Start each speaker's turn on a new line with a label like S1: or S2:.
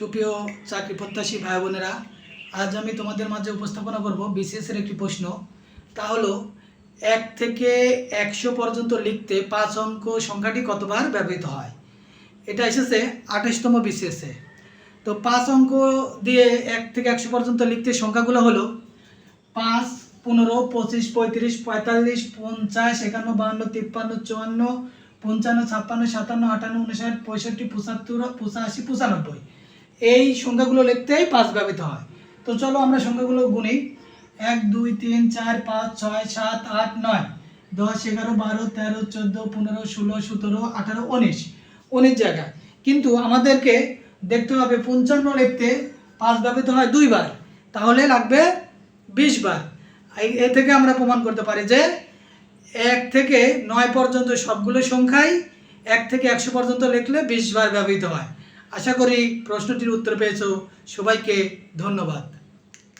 S1: সুপ্রিয় চাকরি প্রত্যাশী ভাই বোনেরা আজ আমি তোমাদের মাঝে উপস্থাপনা করব বিসিএসের একটি প্রশ্ন তা হলো এক থেকে একশো পর্যন্ত লিখতে পাঁচ অঙ্ক সংখ্যাটি কতবার ব্যবহৃত হয় এটা এসেছে আঠাশতম বিসিএসে তো পাঁচ অঙ্ক দিয়ে এক থেকে একশো পর্যন্ত লিখতে সংখ্যাগুলো হলো পাঁচ পনেরো পঁচিশ পঁয়ত্রিশ পঁয়তাল্লিশ পঞ্চাশ একান্ন বাহান্ন তিপ্পান্ন চুয়ান্ন পঞ্চান্ন ছাপ্পান্ন সাতান্ন আটান্ন উনষাট পঁয়ষট্টি পঁচাত্তর পঁচাশি পঁচানব্বই এই সংখ্যাগুলো লিখতেই পাঁচ ব্যবহৃত হয় তো চলো আমরা সংখ্যাগুলো গুনি এক দুই তিন চার পাঁচ ছয় সাত আট নয় দশ এগারো বারো তেরো চোদ্দো পনেরো ষোলো সতেরো আঠারো উনিশ উনিশ জায়গা কিন্তু আমাদেরকে দেখতে হবে পঞ্চান্ন লিখতে পাঁচ ব্যবহৃত হয় দুইবার তাহলে লাগবে বিশ বার এ থেকে আমরা প্রমাণ করতে পারি যে এক থেকে নয় পর্যন্ত সবগুলো সংখ্যাই এক থেকে একশো পর্যন্ত লিখলে বিশ বার ব্যবহৃত হয় আশা করি প্রশ্নটির উত্তর পেয়েছ সবাইকে ধন্যবাদ